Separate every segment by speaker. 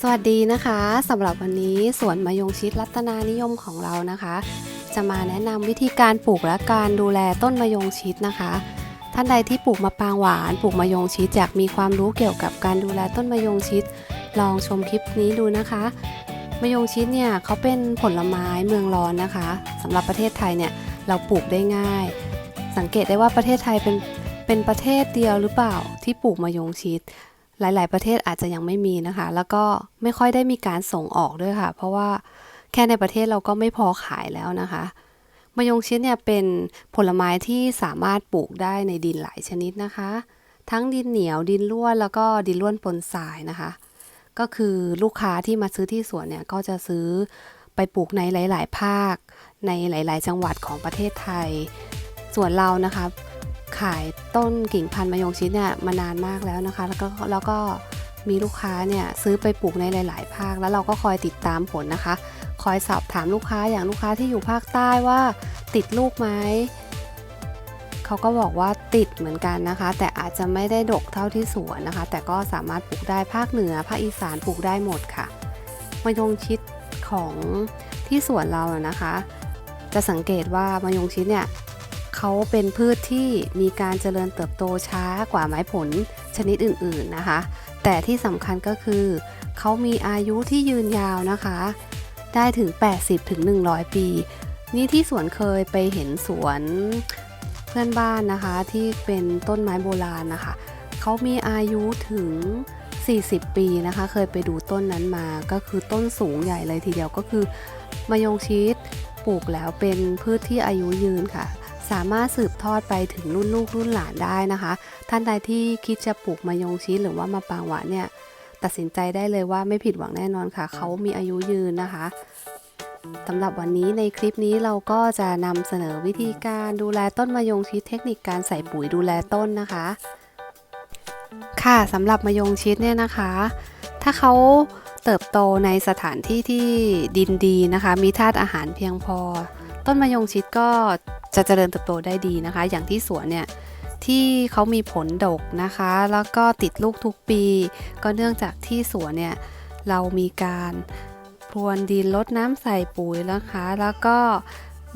Speaker 1: สวัสดีนะคะสำหรับวันนี้สวนมะยงชิดรัตนานิยมของเรานะคะ จะมาแนะนำวิธีการปลูกและการดูแลต้นมะยงชิดนะคะ ท่านใดที่ปลูกมะปางหวานปลูกมะยงชิดอยากมีความรู้เกี่ยวกับการดูแลต้นมะยงชิด ลองชมคลิปนี้ดูนะคะมะยงชิดเนี่ยเขาเป็นผลไม้เมืองร้อนนะคะสำหรับประเทศไทยเนี่ยเราปลูกได้ง่าย สังเกตได้ว่าประเทศไทยเป็นเป็นประเทศเดียวหรือเปล่าที่ปลูกมะยงชิด หลาย ๆ ประเทศอาจจะยังไม่มีนะคะ แล้วก็ไม่ค่อยได้มีการส่งออกด้วยค่ะ เพราะว่าแค่ในประเทศเราก็ไม่พอขายแล้วนะคะมะยงชิดเนี่ยเป็นผลไม้ที่สามารถปลูกได้ในดินหลายชนิดนะคะ ทั้งดินเหนียวดินร่วนแล้วก็ดินร่วนปนทรายนะคะ ก็คือลูกค้าที่มาซื้อที่สวนเนี่ยก็จะซื้อไปปลูกในหลาย ๆ ภาค ในหลาย ๆ จังหวัดของประเทศไทย ส่วนเรานะคะ ขายต้นกิ่งพันธุ์มะยงชิดเนี่ยมานานมากแล้วนะคะ แล้วก็แล้วก็มีลูกค้าเนี่ยซื้อไปปลูกในหลาย ๆ ภาค แล้วเราก็คอยติดตามผลนะคะ คอยสอบถามลูกค้าอย่างลูกค้าที่อยู่ภาคใต้ว่าติดลูกไหมเขาก็บอกว่าติดเหมือนกันนะคะ แต่อาจจะไม่ได้ดกเท่าที่สวนนะคะ แต่ก็สามารถปลูกได้ภาคเหนือภาคอีสานปลูกได้หมดค่ะมะยงชิดของที่สวนเราอะนะคะ จะสังเกตว่ามะยงชิดเนี่ย เขาเป็นพืชที่มีการเจริญเติบโตช้ากว่าไม้ผลชนิดอื่นๆนะคะ แต่ที่สำคัญก็คือ เขามีอายุที่ยืนยาวนะคะ ได้ถึง 80ถึง100ปี นี่ที่สวนเคยไปเห็นสวนเพื่อนบ้านนะคะที่เป็นต้นไม้โบราณนะคะ เขามีอายุถึง 40 ปีนะคะ เคยไปดูต้นนั้นมาก็คือต้นสูงใหญ่เลยทีเดียวก็คือมะยงชิดปลูกแล้วเป็นพืชที่อายุยืนค่ะ สามารถสืบทอดไปถึงรุ่นลูกรุ่นหลานได้นะคะ ท่านใดที่คิดจะปลูกมะยงชิดหรือว่ามะปางหวานเนี่ยตัดสินใจได้เลยว่าไม่ผิดหวังแน่นอนค่ะ เขามีอายุยืนนะคะสำหรับวันนี้ในคลิปนี้เราก็จะนำเสนอวิธีการดูแลต้นมะยงชิดเทคนิคการใส่ปุ๋ยดูแลต้นนะคะ ค่ะสำหรับมะยงชิดเนี่ยนะคะ ถ้าเขาเติบโตในสถานที่ที่ดินดีนะคะ มีธาตุอาหารเพียงพอ ต้นมะยงชิดก็จะเจริญเติบโตได้ดีนะคะ อย่างที่สวนเนี่ยที่เขามีผลดกนะคะ แล้วก็ติดลูกทุกปี ก็เนื่องจากที่สวนเนี่ยเรามีการพรวนดินลดน้ำใส่ปุ๋ยนะคะ แล้วก็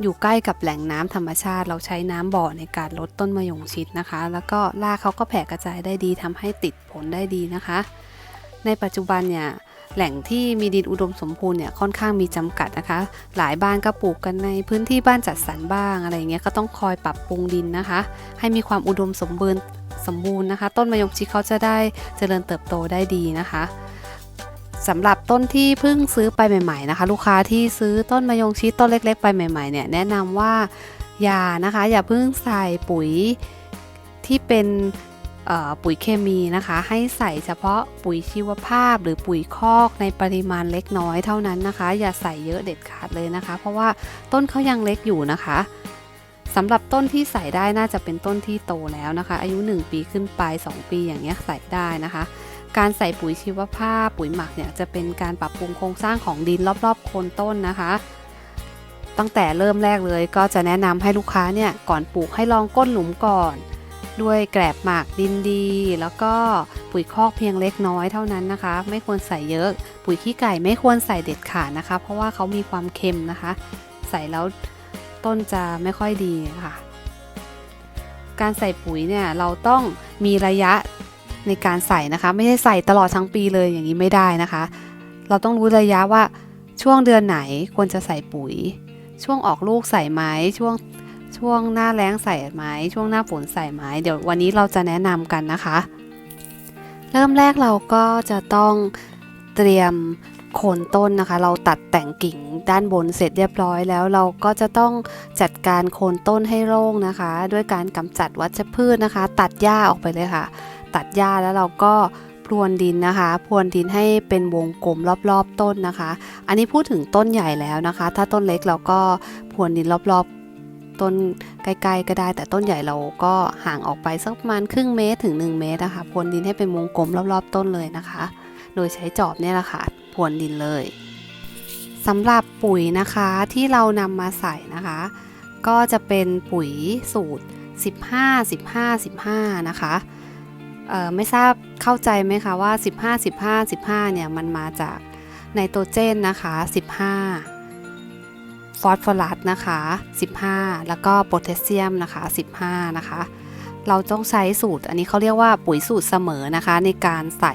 Speaker 1: อยู่ใกล้กับแหล่งน้ำธรรมชาติ เราใช้น้ำบ่อในการลดต้นมะยงชิดนะคะ แล้วก็รากเขาก็แผ่กระจายได้ดีทำให้ติดผลได้ดีนะคะ ในปัจจุบันเนี่ย แหล่งที่มีดินอุดมสมบูรณ์เนี่ยค่อนข้างมีจำกัดนะคะ หลายบ้านก็ปลูกกันในพื้นที่บ้านจัดสรรบ้างอะไรเงี้ยก็ต้องคอยปรับปรุงดินนะคะ ให้มีความอุดมสมบูรณ์สมบูรณ์นะคะ ต้นมะยงชิดเขาจะได้เจริญเติบโตได้ดีนะคะสำหรับต้นที่เพิ่งซื้อไปใหม่ๆนะคะ ลูกค้าที่ซื้อต้นมะยงชิดต้นเล็ก ๆ ไปใหม่ๆเนี่ยแนะนำว่าอย่านะคะ อย่าเพิ่งใส่ปุ๋ยที่เป็น ปุ๋ยเคมีนะคะ ให้ใส่เฉพาะปุ๋ยชีวภาพ หรือปุ๋ยคอกในปริมาณเล็กน้อยเท่านั้นนะคะ อย่าใส่เยอะเด็ดขาดเลยนะคะ เพราะว่าต้นเขายังเล็กอยู่นะคะสำหรับต้นที่ใส่ได้น่าจะเป็นต้นที่โตแล้วนะคะ อายุ 1 ปีขึ้นไป 2 ปีอย่างเงี้ยใส่ได้นะคะ การใส่ปุ๋ยชีวภาพ ปุ๋ยหมักเนี่ยจะเป็นการปรับปรุงโครงสร้างของดินรอบๆโคนต้นนะคะ ตั้งแต่เริ่มแรกเลยก็จะแนะนำให้ลูกค้าเนี่ยก่อนปลูกให้ลองก้นหลุมก่อน ด้วยแกลบหมักดินดี แล้วก็ปุ๋ยคอกเพียงเล็กน้อยเท่านั้นนะคะ ไม่ควรใส่เยอะ ปุ๋ยขี้ไก่ไม่ควรใส่เด็ดขาดนะคะ เพราะว่าเขามีความเค็มนะคะ ใส่แล้วต้นจะไม่ค่อยดีค่ะ การใส่ปุ๋ยเนี่ยเราต้องมีระยะในการใส่นะคะ ไม่ใช่ใส่ตลอดทั้งปีเลยอย่างนี้ไม่ได้นะคะ เราต้องรู้ระยะว่าช่วงเดือนไหนควรจะใส่ปุ๋ย ช่วงออกลูกใส่ไหมช่วง ช่วงหน้าแล้งใส่ไหมช่วงหน้าฝนใส่ไหมเดี๋ยววันนี้เราจะแนะนำกันนะคะ เริ่มแรกเราก็จะต้องเตรียมโคนต้นนะคะ เราตัดแต่งกิ่งด้านบนเสร็จเรียบร้อยแล้ว เราก็จะต้องจัดการโคนต้นให้โล่งนะคะ ด้วยการกำจัดวัชพืชนะคะ ตัดหญ้าออกไปเลยค่ะ ตัดหญ้าแล้วเราก็พรวนดินนะคะ พรวนดินให้เป็นวงกลมรอบๆต้นนะคะ อันนี้พูดถึงต้นใหญ่แล้วนะคะ ถ้าต้นเล็กเราก็พรวนดินรอบๆ ต้นใกลๆก็ได้ แต่ต้นใหญ่เราก็ห่างออกไปสักประมาณครึ่งเมตรถึง 1 เมตรนะคะพรวนดินให้เป็นวงกลมรอบๆ ต้นเลยนะคะ โดยใช้จอบเนี่ยแหละค่ะพรวนดินเลยสำหรับปุ๋ยนะคะที่เรานำมาใส่นะคะ ก็จะเป็นปุ๋ยสูตร 15 15 15 นะคะไม่ทราบเข้าใจไหมคะว่า 15 15 15 เนี่ยมันมาจากไนโตรเจนนะคะ 15 ฟอสฟอรัสนะคะ 15 แล้วก็โพแทสเซียมนะคะ 15 นะคะ เราต้องใช้สูตร อันนี้เขาเรียกว่าปุ๋ยสูตรเสมอนะคะ ในการใส่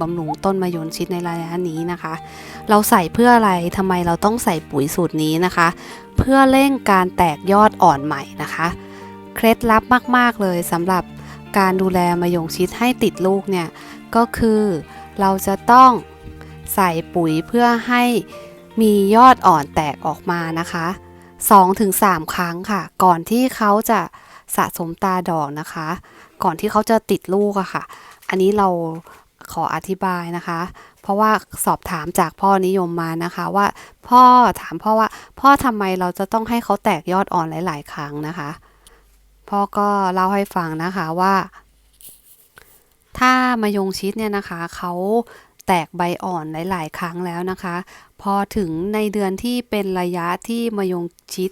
Speaker 1: บำรุงต้นมะยงชิดในระยะนี้นะคะ เราใส่เพื่ออะไรทำไมเราต้องใส่ปุ๋ยสูตรนี้นะคะ เพื่อเร่งการแตกยอดอ่อนใหม่นะคะ เคล็ดลับมาก ๆ เลยสำหรับการดูแลมะยงชิดให้ติดลูกเนี่ย ก็คือเราจะต้องใส่ปุ๋ยเพื่อให้ มียอดอ่อนแตกออกมานะคะ 2-3 ครั้งค่ะ ก่อนที่เขาจะสะสมตาดอกนะคะ ก่อนที่เขาจะติดลูกอะค่ะ อันนี้เราขออธิบายนะคะ เพราะว่าสอบถามจากพ่อนิยมมานะคะว่าพ่อถามพ่อว่า พ่อทำไมเราจะต้องให้เขาแตกยอดอ่อนหลาย ๆ ครั้งนะคะ พ่อก็เล่าให้ฟังนะคะว่า ถ้ามายงชิดเนี่ยนะคะเขาแตกใบอ่อนหลาย ๆ ครั้งแล้วนะคะ พอถึงในเดือนที่เป็นระยะที่มายงชิด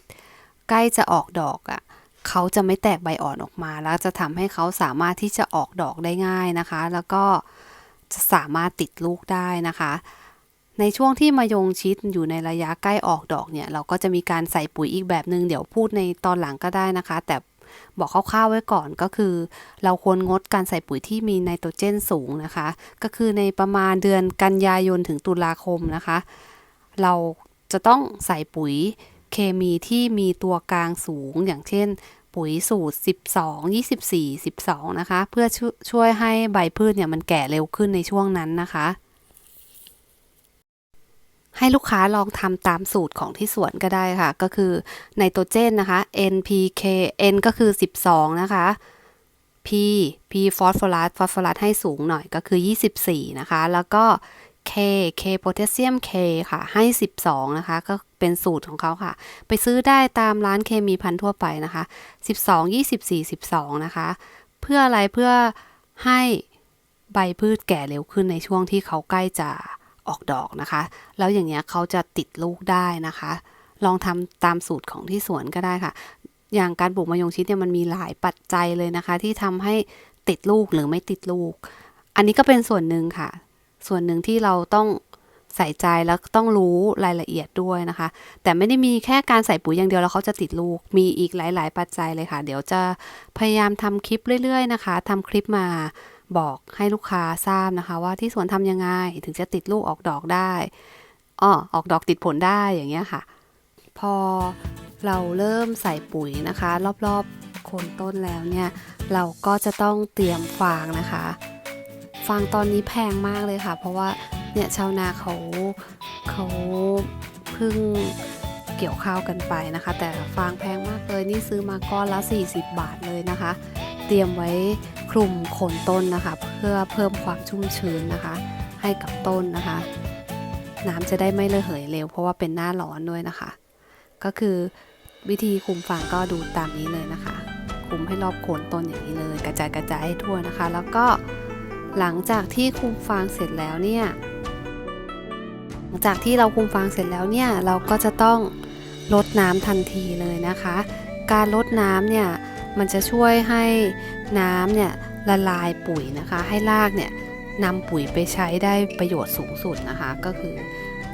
Speaker 1: ใกล้จะออกดอกอะ่ะเขาจะไม่แตกใบอ่อนออกมา แล้วจะทำให้เขาสามารถที่จะออกดอกได้ง่ายนะคะ แล้วก็จะสามารถติดลูกได้นะคะ ในช่วงที่มายงชิดอยู่ในระยะใกล้ออกดอกเนี่ย เราก็จะมีการใส่ปุ๋ยอีกแบบหนึง่งเดี๋ยวพูดในตอนหลังก็ได้นะคะ แต่บอกคร่าวๆไว้ก่อนก็คือ เราควรงดการใส่ปุ๋ยที่มีไนโตรเจนสูงนะคะ ก็คือในประมาณเดือนกันยายนถึงตุลาคมนะคะ เราจะต้องใส่ปุ๋ยเคมีที่มีตัวกลางสูง อย่างเช่น ปุ๋ยสูตร 12 24 12 นะคะ เพื่อช่วยช่วยให้ใบพืชเนี่ยมันแก่เร็วขึ้นในช่วงนั้นนะคะ ให้ลูกค้าลองทำตามสูตรของที่สวนก็ได้ค่ะ ก็คือไนโตรเจนนะคะ NPK N ก็คือ 12 นะคะ P P ฟอสฟอรัสฟอสฟอรัสให้สูงหน่อยก็คือ 24 นะคะ แล้วก็ K K โพแทสเซียม K ค่ะ ให้ 12 นะคะ ก็เป็นสูตรของเขาค่ะ ไปซื้อได้ตามร้านเคมีพันทั่วไปนะคะ 12 24 12 นะคะ เพื่ออะไรเพื่อให้ใบพืชแก่เร็วขึ้นในช่วงที่เขาใกล้จะออกดอกนะคะ แล้วอย่างเงี้ยเขาจะติดลูกได้นะคะ ลองทำตามสูตรของที่สวนก็ได้ค่ะ อย่างการปลูกมะยงชิดเนี่ยมันมีหลายปัจจัยเลยนะคะ ที่ทำให้ติดลูกหรือไม่ติดลูก อันนี้ก็เป็นส่วนหนึ่งค่ะ ส่วนหนึ่งที่เราต้องใส่ใจแล้วต้องรู้รายละเอียดด้วยนะคะ แต่ไม่ได้มีแค่การใส่ปุ๋ยอย่างเดียวแล้วเขาจะติดลูก มีอีกหลาย ๆ ปัจจัยเลยค่ะ เดี๋ยวจะพยายามทำคลิปเรื่อย ๆ นะคะทำคลิปมาบอกให้ลูกค้าทราบนะคะ ว่าที่สวนทำยังไงถึงจะติดลูกออกดอกได้อ้อออกดอกติดผลได้อย่างเงี้ยค่ะ พอเราเริ่มใส่ปุ๋ยนะคะ รอบๆโคนต้นแล้วเนี่ย เราก็จะต้องเตรียมฟางนะคะ ฟางตอนนี้แพงมากเลยค่ะ เพราะว่าเนี่ยชาวนาเขาเขาเพิ่งเกี่ยวข้าวกันไปนะคะ แต่ฟางแพงมากเลยนี่ซื้อมาก้อนละ 40 บาทเลยนะคะ เตรียมไว้คลุมโคนต้นนะคะ เพื่อเพิ่มความชุ่มชื้นนะคะ ให้กับต้นนะคะ น้ำจะได้ไม่ระเหยเร็วเพราะว่าเป็นหน้าร้อนด้วยนะคะ ก็คือวิธีคุมฟางก็ดูตามนี้เลยนะคะคุมให้รอบโคนต้นอย่างนี้เลย กระจายกระจายให้ทั่วนะคะ แล้วก็ หลังจากที่คุมฟางเสร็จแล้วเนี่ย หลังจากที่เราคุมฟางเสร็จแล้วเนี่ย เราก็จะต้องลดน้ำทันทีเลยนะคะ การลดน้ำเนี่ย มันจะช่วยให้น้ำเนี่ยละลายปุ๋ยนะคะ ให้รากเนี่ยนำปุ๋ยไปใช้ได้ประโยชน์สูงสุดนะคะ ก็คือ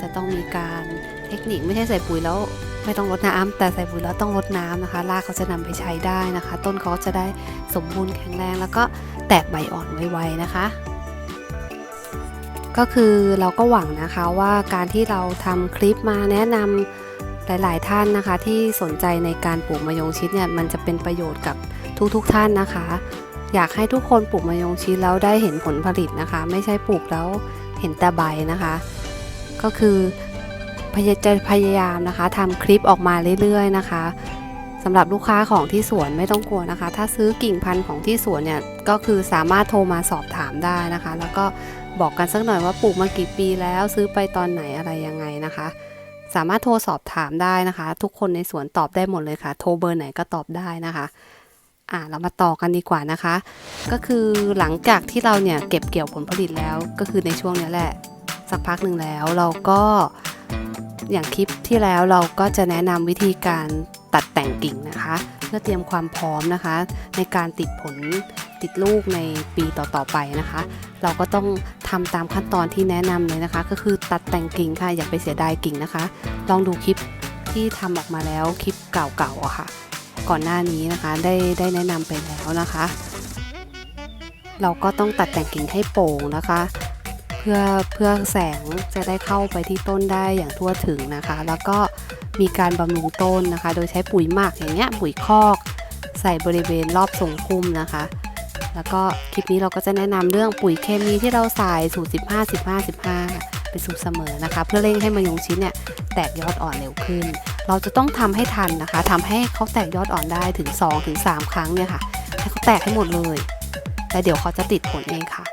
Speaker 1: จะต้องมีการเทคนิคไม่ใช่ใส่ปุ๋ยแล้ว ไม่ต้องลดน้ำแต่ใส่ปุ๋ยแล้วต้องลดน้ำนะคะรากเขาจะนำไปใช้ได้นะคะ ต้นเขาจะได้สมบูรณ์แข็งแรง แล้วก็แตกใบอ่อนไวๆนะคะ ก็คือเราก็หวังนะคะว่าการที่เราทำคลิปมาแนะนำหลาย ๆ ท่านนะคะที่สนใจในการปลูกมะยงชิดเนี่ยมันจะเป็นประโยชน์กับทุกๆทท่านนะคะ อยากให้ทุกคนปลูกมะยงชิดแล้วได้เห็นผลผลิตนะคะ ไม่ใช่ปลูกแล้วเห็นแต่ใบนะคะ ก็คือ พยจะพยายามนะคะทำคลิปออกมาเรื่อยๆนะคะสำหรับลูกค้าของที่สวนไม่ต้องกลัวนะคะ ถ้าซื้อกิ่งพันธุ์ของที่สวนเนี่ยก็คือสามารถโทรมาสอบถามได้นะคะ แล้วก็บอกกันสักหน่อยว่าปลูกมากี่ปีแล้วซื้อไปตอนไหนอะไรยังไงนะคะ สามารถโทรสอบถามได้นะคะ ทุกคนในสวนตอบได้หมดเลยค่ะ โทรเบอร์ไหนก็ตอบได้นะคะอ่าเรามาต่อกันดีกว่านะคะ ก็คือหลังจากที่เราเนี่ยเก็บเกี่ยวผลผลิตแล้วก็คือในช่วงนี้แหละ สักพักหนึ่งแล้วเราก็ อย่างคลิปที่แล้วเราก็จะแนะนำวิธีการตัดแต่งกิ่งนะคะ เพื่อเตรียมความพร้อมนะคะ ในการติดผลติดลูกในปีต่อๆไปนะคะ เราก็ต้องทำตามขั้นตอนที่แนะนำเลยนะคะ ก็คือตัดแต่งกิ่งค่ะ อย่าไปเสียดายกิ่งนะคะ ลองดูคลิปที่ทำออกมาแล้วคลิปเก่าๆอะค่ะ ก่อนหน้านี้นะคะได้ได้แนะนำไปแล้วนะคะ เราก็ต้องตัดแต่งกิ่งให้โปร่งนะคะ พื่อเพื่อแสงจะได้เข้าไปที่ต้นได้อย่างทั่วถึงนะคะ แล้วก็มีการบำรุงต้นนะคะ โดยใช้ปุ๋ยหมักอย่างเงี้ยปุ๋ยคอก ใส่บริเวณรอบทรงพุ่มนะคะ แล้วก็คลิปนี้เราก็จะแนะนำเรื่องปุ๋ยเคมีที่เราใส่สูตร 15 15 15 เป็นสูตรเสมอนะคะ เพื่อเร่งให้มะยงชิดเนี่ยแตกยอดอ่อนเร็วขึ้น เราจะต้องทำให้ทันนะคะทำให้เขาแตกยอดอ่อนได้ถึง2-3ถึง3ครั้งเนี่ยค่ะ ให้เขาแตกให้หมดเลยแล้วเดี๋ยวเขาจะติดผลเองค่ะ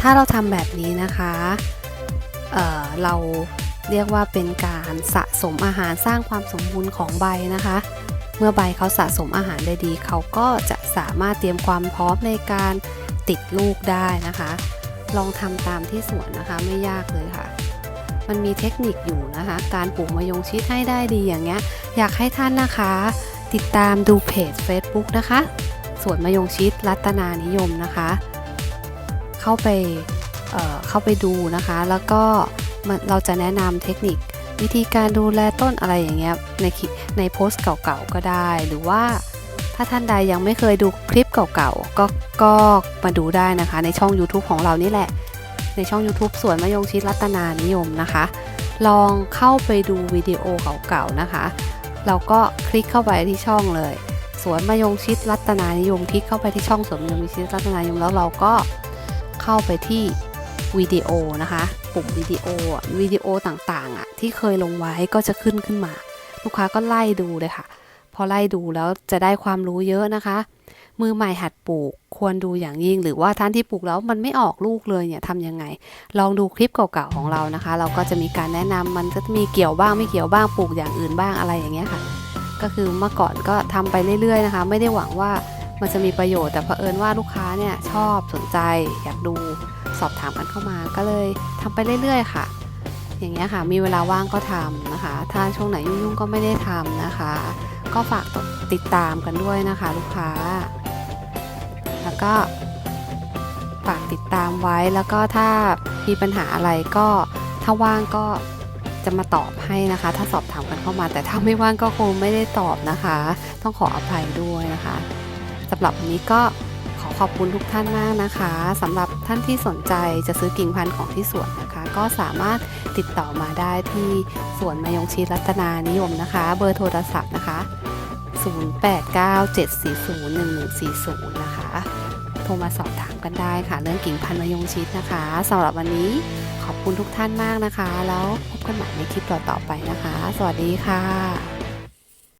Speaker 1: ถ้าเราทำแบบนี้นะคะเเราเรียกว่าเป็นการสะสมอาหารสร้างความสมบูรณ์ของใบนะคะ เมื่อใบเขาสะสมอาหารได้ดี เขาก็จะสามารถเตรียมความพร้อมในการติดลูกได้นะคะ ลองทำตามที่สวนนะคะไม่ยากเลยค่ะ มันมีเทคนิคอยู่นะคะ การปลูกมะยงชิดให้ได้ดีอย่างเงี้ย อยากให้ท่านนะคะ ติดตามดูเพจ Facebook นะคะสวนมะยงชิดรัตนานิยมนะคะ เข้าไปเเข้าไปดูนะคะ แล้วก็เราจะแนะนำเทคนิควิธีการดูแลต้นอะไรอย่างเงี้ยในในโพสต์เก่าๆก็ได้ หรือว่าถ้าท่านใดยังไม่เคยดูคลิปเก่าๆก็ก็มาดูได้นะคะ ในช่อง YouTube ของเรานี่แหละ ในช่อง YouTube สวนมะยงชิดรัตนานิยมนะคะ ลองเข้าไปดูวิดีโอเก่าๆนะคะเราก็คลิกเข้าไปที่ช่องเลย สวนมะยงชิดรัตนานิยม คลิกเข้าไปที่ช่องสวนมะยงชิดรัตนานิยมแล้วเราก็ เข้าไปที่วิดีโอนะคะ ปุ่มวิดีโอวิดีโอต่างๆอะที่เคยลงไว้ก็จะขึ้นขึ้นมา ลูกค้าก็ไล่ดูเลยค่ะ พอไล่ดูแล้วจะได้ความรู้เยอะนะคะ มือใหม่หัดปลูกควรดูอย่างยิ่ง หรือว่าท่านที่ปลูกแล้วมันไม่ออกลูกเลยเนี่ยทำยังไง ลองดูคลิปเก่าๆของเรานะคะ เราก็จะมีการแนะนำมันจะมีเกี่ยวบ้างไม่เกี่ยวบ้างปลูกอย่างอื่นบ้างอะไรอย่างเงี้ยค่ะ ก็คือเมื่อก่อนก็ทำไปเรื่อยๆนะคะ ไม่ได้หวังว่า มันจะมีประโยชน์แต่เผอิญว่าลูกค้าเนี่ยชอบสนใจอยากดูสอบถามกันเข้ามาก็เลยทำไปเรื่อยๆ ค่ะ อย่างเงี้ยค่ะ มีเวลาว่างก็ทำนะคะ ถ้าช่วงไหนยุ่งๆก็ไม่ได้ทำนะคะ ก็ฝากติดตามกันด้วยนะคะ ลูกค้า แล้วก็ฝากติดตามไว้แล้วก็ถ้ามีปัญหาอะไรก็ถ้าว่างก็จะมาตอบให้นะคะ ถ้าสอบถามกันเข้ามา แต่ถ้าไม่ว่างก็คงไม่ได้ตอบนะคะ ต้องขออภัยด้วยนะคะ สำหรับวันนี้ก็ขอขอบคุณทุกท่านมากนะคะสำหรับท่านที่สนใจจะซื้อกิ่งพันธุ์ของที่สวนนะคะ ก็สามารถติดต่อมาได้ที่สวนมายงชิดรัตนานิยมนะคะ เบอร์โทรศัพท์นะคะ 0897401140 นะคะโทรมาสอบถามกันได้ค่ะ เรื่องกิ่งพันธุ์มะยงชิดนะคะสำหรับวันนี้ขอบคุณทุกท่านมากนะคะ แล้วพบกันใหม่ในคลิปต่อๆไปนะคะ สวัสดีค่ะ